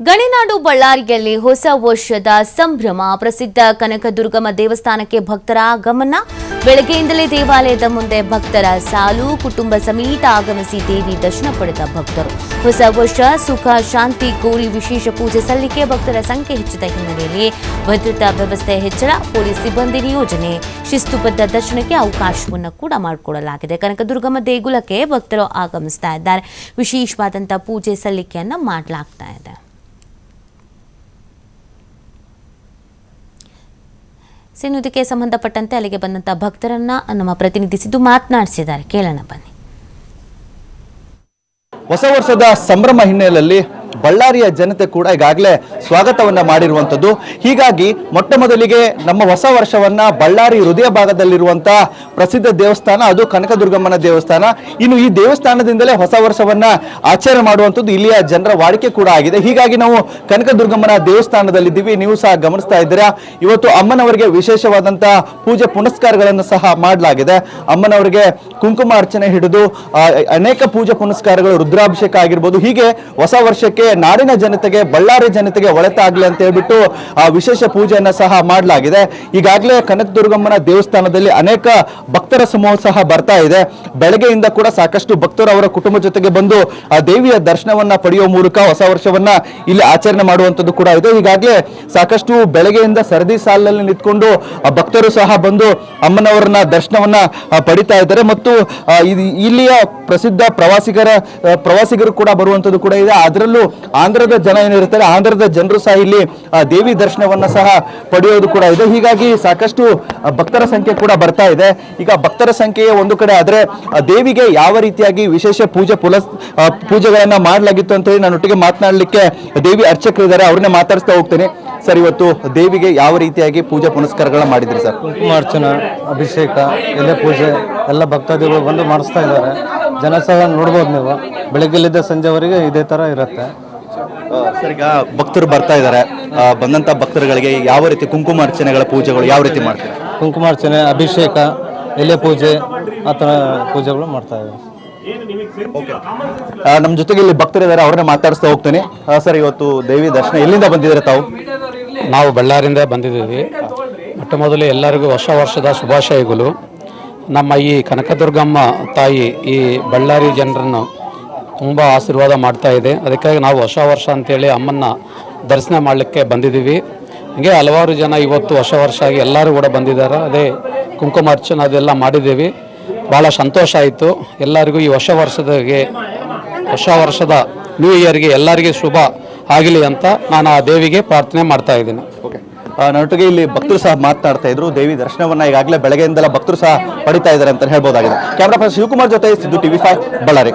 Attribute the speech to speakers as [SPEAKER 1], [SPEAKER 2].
[SPEAKER 1] ಗಣಿನಾಡು ಬಳ್ಳಾರಿಯಲ್ಲಿ ಹೊಸ ವರ್ಷದ ಸಂಭ್ರಮ. ಪ್ರಸಿದ್ಧ ಕನಕದುರ್ಗಮ್ಮ ದೇವಸ್ಥಾನಕ್ಕೆ ಭಕ್ತರ ಆಗಮನ. ಬೆಳಗ್ಗೆಯಿಂದಲೇ ದೇವಾಲಯದ ಮುಂದೆ ಭಕ್ತರ ಸಾಲು, ಕುಟುಂಬ ಸಮೇತ ಆಗಮಿಸಿ ದೇವಿ ದರ್ಶನ ಪಡೆದ ಭಕ್ತರು. ಹೊಸ ವರ್ಷ, ಸುಖ, ಶಾಂತಿ ಕೋರಿ ವಿಶೇಷ ಪೂಜೆ ಸಲ್ಲಿಕೆ ಭಕ್ತರ ಸಂಖ್ಯೆ ಹೆಚ್ಚಿದ ಹಿನ್ನೆಲೆಯಲ್ಲಿ ಭದ್ರತಾ ವ್ಯವಸ್ಥೆ ಹೆಚ್ಚಳ, ಪೊಲೀಸ್ ಸಿಬ್ಬಂದಿ ನಿಯೋಜನೆ. ಶಿಸ್ತುಬದ್ಧ ದರ್ಶನಕ್ಕೆ ಅವಕಾಶವನ್ನು ಕೂಡ ಮಾಡಿಕೊಡಲಾಗಿದೆ. ಕನಕದುರ್ಗಮ್ಮ ದೇಗುಲಕ್ಕೆ ಭಕ್ತರು ಆಗಮಿಸ್ತಾ ಇದ್ದಾರೆ. ವಿಶೇಷವಾದಂಥ ಪೂಜೆ ಸಲ್ಲಿಕೆಯನ್ನು ಮಾಡಲಾಗ್ತಾ ಇದೆ. ಇನ್ನು ಇದಕ್ಕೆ ಸಂಬಂಧಪಟ್ಟಂತೆ ಅಲ್ಲಿಗೆ ಬಂದಂತಹ ಭಕ್ತರನ್ನ ನಮ್ಮ ಪ್ರತಿನಿಧಿಸಿದ್ದು ಮಾತನಾಡಿಸಿದ್ದಾರೆ. ಕೇಳೋಣ ಬನ್ನಿ.
[SPEAKER 2] ಹೊಸ ವರ್ಷದ ಸಂಭ್ರಮ ಹಿನ್ನೆಲೆಯಲ್ಲಿ ಬಳ್ಳಾರಿಯ ಜನತೆ ಕೂಡ ಈಗಾಗಲೇ ಸ್ವಾಗತವನ್ನ ಮಾಡಿರುವಂಥದ್ದು. ಹೀಗಾಗಿ ಮೊಟ್ಟ ಮೊದಲಿಗೆ ನಮ್ಮ ಹೊಸ ವರ್ಷವನ್ನ ಬಳ್ಳಾರಿ ಹೃದಯ ಭಾಗದಲ್ಲಿರುವಂತಹ ಪ್ರಸಿದ್ಧ ದೇವಸ್ಥಾನ, ಅದು ಕನಕದುರ್ಗಮ್ಮನ ದೇವಸ್ಥಾನ. ಇನ್ನು ಈ ದೇವಸ್ಥಾನದಿಂದಲೇ ಹೊಸ ವರ್ಷವನ್ನ ಆಚರಣೆ ಮಾಡುವಂಥದ್ದು ಇಲ್ಲಿಯ ಜನರ ವಾಡಿಕೆ ಕೂಡ ಆಗಿದೆ. ಹೀಗಾಗಿ ನಾವು ಕನಕದುರ್ಗಮ್ಮನ ದೇವಸ್ಥಾನದಲ್ಲಿದ್ದೀವಿ. ನೀವು ಸಹ ಗಮನಿಸ್ತಾ ಇದ್ದೀರಾ. ಇವತ್ತು ಅಮ್ಮನವರಿಗೆ ವಿಶೇಷವಾದಂತಹ ಪೂಜೆ ಪುನಸ್ಕಾರಗಳನ್ನು ಸಹ ಮಾಡಲಾಗಿದೆ. ಅಮ್ಮನವರಿಗೆ ಕುಂಕುಮ ಅರ್ಚನೆ ಹಿಡಿದು ಅನೇಕ ಪೂಜೆ ಪುನಸ್ಕಾರಗಳು ರುದ್ರಾಭಿಷೇಕ ಆಗಿರ್ಬೋದು. ಹೀಗೆ ಹೊಸ ವರ್ಷಕ್ಕೆ ನಾಡಿನ ಜನತೆಗೆ, ಬಳ್ಳಾರಿ ಜನತೆಗೆ ಒಳಿತಾಗ್ಲಿ ಅಂತ ಹೇಳ್ಬಿಟ್ಟು ಆ ವಿಶೇಷ ಪೂಜೆಯನ್ನ ಸಹ ಮಾಡಲಾಗಿದೆ. ಈಗಾಗಲೇ ಕನಕದುರ್ಗಮ್ಮನ ದೇವಸ್ಥಾನದಲ್ಲಿ ಅನೇಕ ಭಕ್ತರ ಸಮೂಹ ಸಹ ಬರ್ತಾ ಇದೆ. ಬೆಳಗ್ಗೆಯಿಂದ ಕೂಡ ಸಾಕಷ್ಟು ಭಕ್ತರು ಅವರ ಕುಟುಂಬ ಜೊತೆಗೆ ಬಂದು ಆ ದೇವಿಯ ದರ್ಶನವನ್ನ ಪಡೆಯುವ ಮೂಲಕ ಹೊಸ ವರ್ಷವನ್ನ ಇಲ್ಲಿ ಆಚರಣೆ ಮಾಡುವಂಥದ್ದು ಕೂಡ ಇದೆ. ಈಗಾಗಲೇ ಸಾಕಷ್ಟು ಬೆಳಗ್ಗೆಯಿಂದ ಸರದಿ ಸಾಲಿನಲ್ಲಿ ನಿಂತ್ಕೊಂಡು ಭಕ್ತರು ಸಹ ಬಂದು ಅಮ್ಮನವರನ್ನ ದರ್ಶನವನ್ನ ಪಡಿತಾ ಇದ್ದಾರೆ. ಮತ್ತು ಇಲ್ಲಿಯ ಪ್ರಸಿದ್ಧ ಪ್ರವಾಸಿಗರ ಪ್ರವಾಸಿಗರು ಕೂಡ ಬರುವಂಥದ್ದು ಕೂಡ ಇದೆ. ಅದರಲ್ಲೂ ಆಂಧ್ರದ ಜನ ಏನಿರ್ತಾರೆ, ಆಂಧ್ರದ ಜನರು ಸಹ ಇಲ್ಲಿ ದೇವಿ ದರ್ಶನವನ್ನ ಸಹ ಪಡೆಯೋದು ಕೂಡ ಇದೆ. ಹೀಗಾಗಿ ಸಾಕಷ್ಟು ಭಕ್ತರ ಸಂಖ್ಯೆ ಕೂಡ ಬರ್ತಾ ಇದೆ. ಈಗ ಭಕ್ತರ ಸಂಖ್ಯೆಯ ಒಂದು ಕಡೆ ಆದರೆ ದೇವಿಗೆ ಯಾವ ರೀತಿಯಾಗಿ ವಿಶೇಷ ಪೂಜೆ ಪುಲಸ್ ಪೂಜೆಗಳನ್ನು ಮಾಡಲಾಗಿತ್ತು ಅಂತ ಹೇಳಿ ನನ್ನೊಟ್ಟಿಗೆ ಮಾತನಾಡಲಿಕ್ಕೆ ದೇವಿ ಅರ್ಚಕರಿದ್ದಾರೆ ಅವ್ರನ್ನೇ ಮಾತಾಡಿಸ್ತಾ ಹೋಗ್ತೇನೆ. ಸರ್, ಇವತ್ತು ದೇವಿಗೆ ಯಾವ ರೀತಿಯಾಗಿ ಪೂಜೆ ಪುನಸ್ಕಾರಗಳನ್ನ ಮಾಡಿದ್ರಿ ಸರ್?
[SPEAKER 3] ಕುಂಕುಮಾರ್ಚನ ಅಭಿಷೇಕ, ಎಲೆ ಪೂಜೆ, ಎಲ್ಲ ಭಕ್ತಾದಿಗಳು ಬಂದು ಮಾಡಿಸ್ತಾ ಇದ್ದಾರೆ. ಜನ ಸಹ ನೋಡ್ಬೋದು ನೀವು. ಬೆಳಗ್ಗೆಲಿದ್ದ ಸಂಜೆವರೆಗೆ ಇದೇ ಥರ ಇರುತ್ತೆ.
[SPEAKER 2] ಸರ್ ಈಗ ಭಕ್ತರು ಬರ್ತಾ ಇದ್ದಾರೆ ಬಂದಂತ ಭಕ್ತರುಗಳಿಗೆ ಯಾವ ರೀತಿ ಕುಂಕುಮಾರ್ಚನೆಗಳ ಪೂಜೆಗಳು ಯಾವ ರೀತಿ ಮಾಡ್ತಾರೆ?
[SPEAKER 3] ಕುಂಕುಮಾರ್ಚನೆ ಅಭಿಷೇಕ ಎಲೆ ಪೂಜೆ ಆ ಥರ ಪೂಜೆಗಳು ಮಾಡ್ತಾ ಇದ್ದಾರೆ.
[SPEAKER 2] ನಮ್ಮ ಜೊತೆಗೆ ಇಲ್ಲಿ ಭಕ್ತರಿದ್ದಾರೆ ಅವ್ರನ್ನೇ ಮಾತಾಡಿಸ್ತಾ ಹೋಗ್ತೇನೆ. ಸರ್ ಇವತ್ತು ದೇವಿ ದರ್ಶನ ಎಲ್ಲಿಂದ ಬಂದಿದ್ರೆ ತಾವು?
[SPEAKER 4] ನಾವು ಬಳ್ಳಾರಿಯಿಂದ ಬಂದಿದ್ದೀವಿ. ಮೊಟ್ಟ ಮೊದಲು ಎಲ್ಲರಿಗೂ ಹೊಸ ವರ್ಷದ ಶುಭಾಶಯಗಳು. ನಮ್ಮ ಈ ಕನಕದುರ್ಗಮ್ಮ ತಾಯಿ ಈ ಬಳ್ಳಾರಿ ಜನರನ್ನು ತುಂಬ ಆಶೀರ್ವಾದ ಮಾಡ್ತಾ ಇದೆ. ಅದಕ್ಕಾಗಿ ನಾವು ಹೊಸ ವರ್ಷ ಅಂತೇಳಿ ಅಮ್ಮನ್ನ ದರ್ಶನ ಮಾಡಲಿಕ್ಕೆ ಬಂದಿದ್ದೀವಿ. ಹೀಗೆ ಹಲವಾರು ಜನ ಇವತ್ತು ಹೊಸ ವರ್ಷ ಆಗಿ ಎಲ್ಲರೂ ಕೂಡ ಬಂದಿದ್ದಾರೆ. ಅದೇ ಕುಂಕುಮಾರ್ಚನೆ ಅದೆಲ್ಲ ಮಾಡಿದ್ದೀವಿ. ಭಾಳ ಸಂತೋಷ ಆಯಿತು. ಎಲ್ಲರಿಗೂ ಈ ಹೊಸ ವರ್ಷದಗೆ ಹೊಸ ವರ್ಷದ ನ್ಯೂ ಇಯರ್ಗೆ ಎಲ್ಲರಿಗೆ ಶುಭ ಆಗಲಿ ಅಂತ ನಾನು ಆ ದೇವಿಗೆ ಪ್ರಾರ್ಥನೆ ಮಾಡ್ತಾ ಇದ್ದೀನಿ.
[SPEAKER 2] ಓಕೆ ನನ್ನೊಟ್ಟಿಗೆ ಇಲ್ಲಿ ಭಕ್ತರು ಸಹ ಮಾತನಾಡ್ತಾ ಇದ್ರು. ದೇವಿ ದರ್ಶನವನ್ನ ಈಗಾಗಲೇ ಬೆಳಗ್ಗೆಯಿಂದಲ ಭಕ್ತರು ಸಹ ಪಡಿತಾ ಇದ್ದಾರೆ ಅಂತ ಹೇಳ್ಬೋದಾಗಿದೆ. ಕ್ಯಾಮ್ರಾ ಪರ್ಸನ್ ಶಿವಕುಮಾರ್ ಜೊತೆ ಸಿದ್ದು ಟಿವಿ ಫೈವ್ ಬಳ್ಳಾರಿ